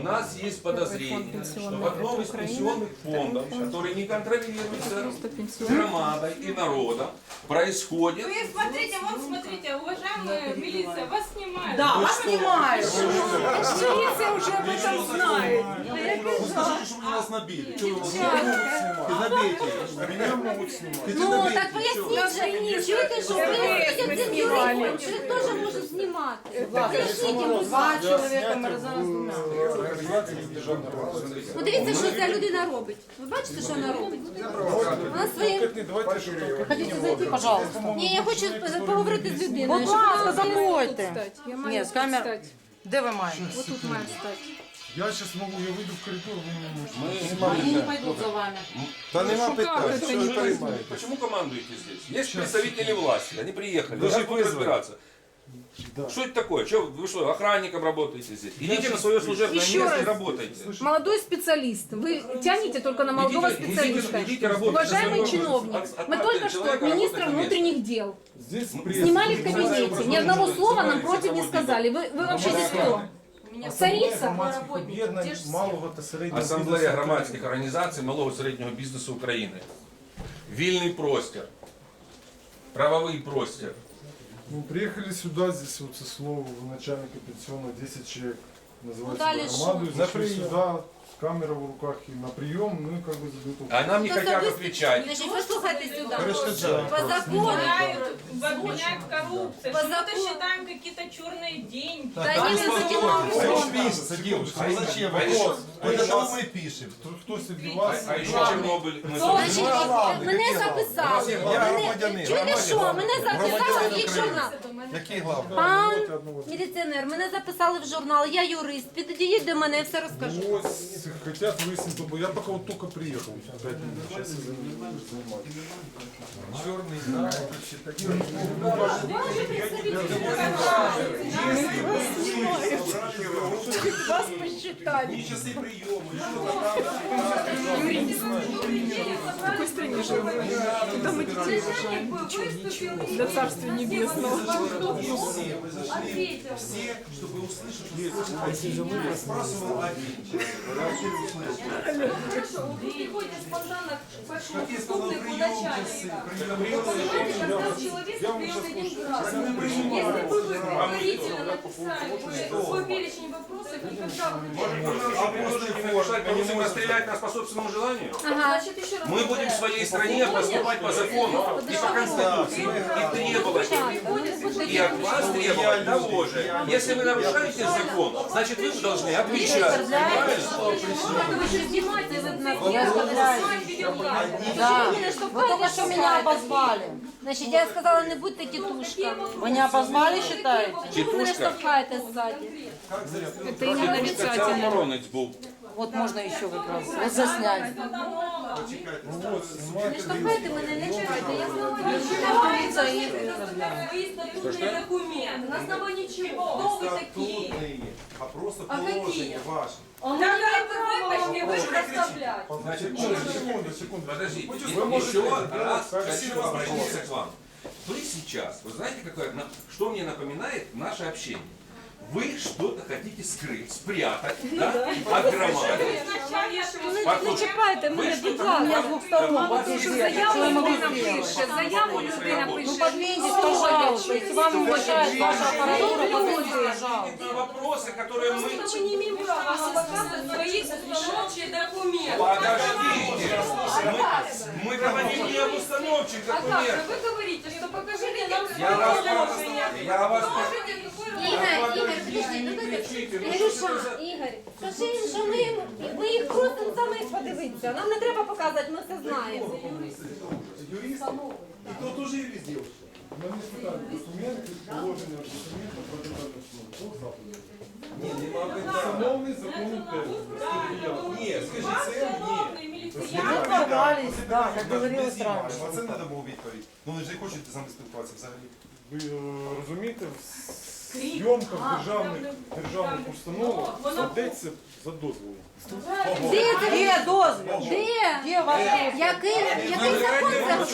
У нас есть подозрение, что в одном из пенсионных фондов, который не контролируется громадой и народом, происходит... Вы смотрите, вон смотрите, уважаемая милиция, вас снимают. Да, вас снимають. Милиция уже об этом знает. Вы скажите, что вы нас набили. Что вы нас Ты набейте. Меня могут снимать. Ты Ну, набейте. так поясніть же, чуєте, що ви сидять цим юристом, що їх теж можуть знімати. Поясніть їм, Два чоловіка ми разом знімали. Подивіться, що ця людина робить. Ви бачите, що вона робить? Вона своїм... Давайте, чтобы Хотите зайти, пожалуйста? Ні, я хочу поговорити з людиною. Будь щоб вона ласка, розуміла. заходьте. Ні, з камер. Де ви маєте? Я сейчас могу, я выйду в коридор, вы не можете. Вони не пойдуть за вами. Да нема питань, що ви переймаєте. Почему командуете здесь? Есть представители власти, они приехали, Даже сейчас будут вызвали. разбираться. Что это такое? Что, вы что, охранником работаете здесь? Идите на свое служебное Еще место и раз. работайте. Молодой специалист. Вы тянете только на молодого Идите- идите- специалиста. идите работать на Уважаемый своем- чиновник, от- мы отправьте только что человека от министра работать на месте. внутренних дел Здесь снимали в кабинете. Ни одного слова нам против не Занимайтесь сказали. Вы, вы вообще здесь кто? Царица? громадських об'єднань малого та середнього Асамблея бізнесу громадських організацій малого і середнього бізнесу України. Вільний простір. Правовий простір. Ну, приехали сюда, здесь вот со слова начальника пенсионного 10 человек называется, Ну, громадой, шо? зашли сюда, камера в руках и на прием, ну и как бы задают А нам не Тобто хотят ви- отвечать. Значить, послухайте сюди. Перешкоджають. По закону. Обвиняют, обвиняют в коррупции, По что мы закону. считаем какие-то черные деньги. Та ні, не затягнув. пишется, девушка, ну зачем? А Вопрос. еще- Это а что еще- мы пишем? Кто среди вас? А ще Чорнобиль. ми Значить, зробили. мене записали. Я Мене... громадянин. Чуєте що? Мене записали в їх журнал. Який главний? Пан міліціонер, мене записали в журнал, я юрист. Підійдіть до мене, я все розкажу. Ось, хотят выяснить, чтобы я пока вот только приехал. Черный, минут. Сейчас я занимаюсь. Вас посчитали. Не часы приема, В какой стране живем? Куда мы детей рожаем? Для царства небесного. Все, вы зашли, все, чтобы услышать, что спрашивал Приходит спонтанно к большому преступнику начальника. Понимаете, когда человек прием день раз. Если бы вы предварительно написали бы свой перечень вопросов, и когда вы Можете не мешать, мы будем расстрелять нас по собственному желанию? Ага. Значит, еще раз Мы будем в своей стране поступать по закону и по Конституции и требовать и от вас требовать того же. Если вы нарушаете закон, значит вы должны отвечать. Правильно? Ви що знімаєте ви нас? Я оставляю. Да. Вы только что меня обозвали. Значить, я сказала, не будьте тітушками. Вы не обозвали, считаете? Чому ви мене Тітушка. штовхаєте ззаді? Это именно Це охоронець був. Вот можно еще как раз. Вот заснять. Не штовхайте мене, не чекайте, я знала. Полиция и Выставленный документ. На основании чего? Кто вы такие? а просто А какие? положение ваше. Да как вы пошли, вы проставлять. Значит, Секунду, секунду. Подождите, Вы можете еще делать раз как хочу сильно обратиться к вам. Вы сейчас, вы знаете, какое, на- что мне напоминает наше общение? Вы что-то хотите скрыть, спрятать да, от громады. Не чіпайте мене, будь ласка. двух сторон. Вот Тому що заяву людина пише, заяву людина Ну пише. подвиньтесь, пожалуйста. Если вам мешает ваша аппаратура, пожалуйста. Это вопросы, которые мы... Мы не имеем права показывать свои установчие документы. Подождите, мы, мы говорим не об установчих А как же документах. вы говорите, что покажите нам Я положение? Я вас Покажите, какой Ігор, Ігор, подожди, ну дайте. Ігорюша, Ігор, скажи їм, що ми, ми їх просимо саме їх подивитися. Нам не треба показувати, ми все знаємо. Юрист? И кто тоже юрист девушка? Мы не спитали документы, положення документів про державну основу. Хто заповідь? Встановлений законом термін. Ні, скажіть, це ні. Мы порвались, да, как говорилось А раньше. це не дамо відповідь. Ну ви ж не хочете з нами спілкуватися взагалі. Ви е, розумієте, зйомка в державних, державних установок ведеться за дозволом. Де це? Де дозвіл? Де? Де ваш Який, який закон це?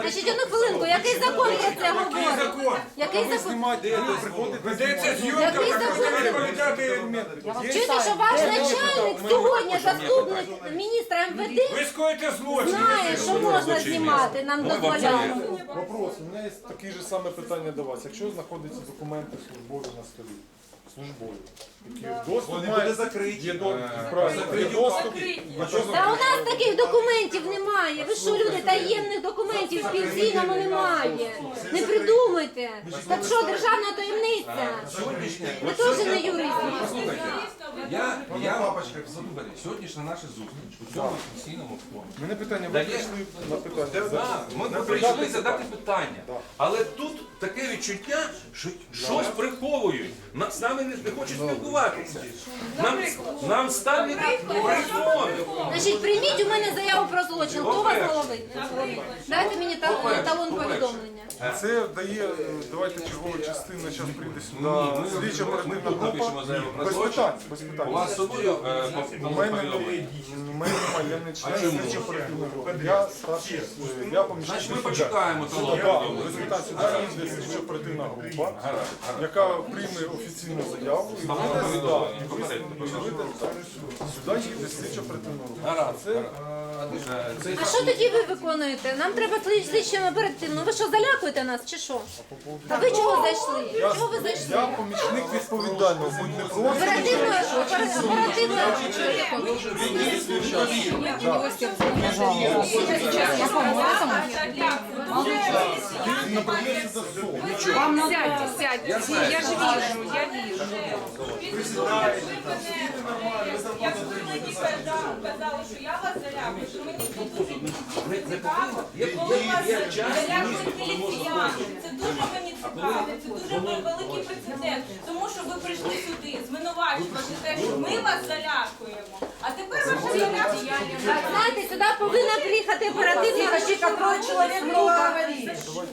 Значить, одну хвилинку, який закон про це говорить? Який закон? Ви приходите, Ведеться зйомка, Який так закон? відповідати. Чуєте, що ваш начальник сьогодні, заступник міністра МВД, Ви скоїте злочин. знає, що можна знімати, нам дозволяють. Вопрос, у мене є таке ж саме питання до вас. Якщо знаходяться документи службові на столі, службові, які доступ має, закриті. Є до, правильно, є доступ. Та у нас таких документів немає. Ви що, люди, таємних документів в пенсійному немає. Не придумайте. Так що, державна таємниця? Сьогоднішня, Ви теж не юристи. Послухайте, я, я, слухайте, сьогоднішня наша зустріч у цьому сесійному фонді. Мене питання, ви Дає- прийшли на питання. Так, ми Не прийшли задати питання. Але тут таке відчуття, що щось приховують. На- З нами не, не хочуть спілкуватися. Нам, нам ставлять приховують. Значить, у мене заяву про злочин. Хто вас головить? Дайте мені та- талон повідомлення. Це дає, е, давайте чергова частина, зараз прийде сюди, слідча ми- оперативна ми тут напишемо група. Без питань, без У питань. вас з собою е, У мене повідомлення? у мене немає, я не член чому? слідчої оперативної групи. Я старший, е, я помічник. Значить, ми суддя. почекаємо талон Так, повідомлення. результат сюди їде слідча оперативна група, Гаразд, гаразд. яка прийме офіційну заяву і Талон повідомлення, сюди. попередньо, сюди їде слідча оперативна група. Гаразд, Це це- А що тоді ви виконуєте? Нам треба слід- слідчим оперативно. Ви що, залякуєте нас чи що? Та ви чого зайшли? Чого ви зайшли? я помічник відповідального, будь не просто. Оперативно, оперативно. направляється до. Сядьте, сядьте. Я же вижу, я вижу. Коли мені казали, казали, що я вас залякую, що мені Не- дуже цікаво, коли вас місце, міліціяни. Це дуже мені цікаво, це дуже великий прецедент. Тому що ви прийшли сюди звинувачувати те, що ми вас залякуємо. А тепер ваше залякування. Знаєте, сюди повинна приїхати оперативна Тихо,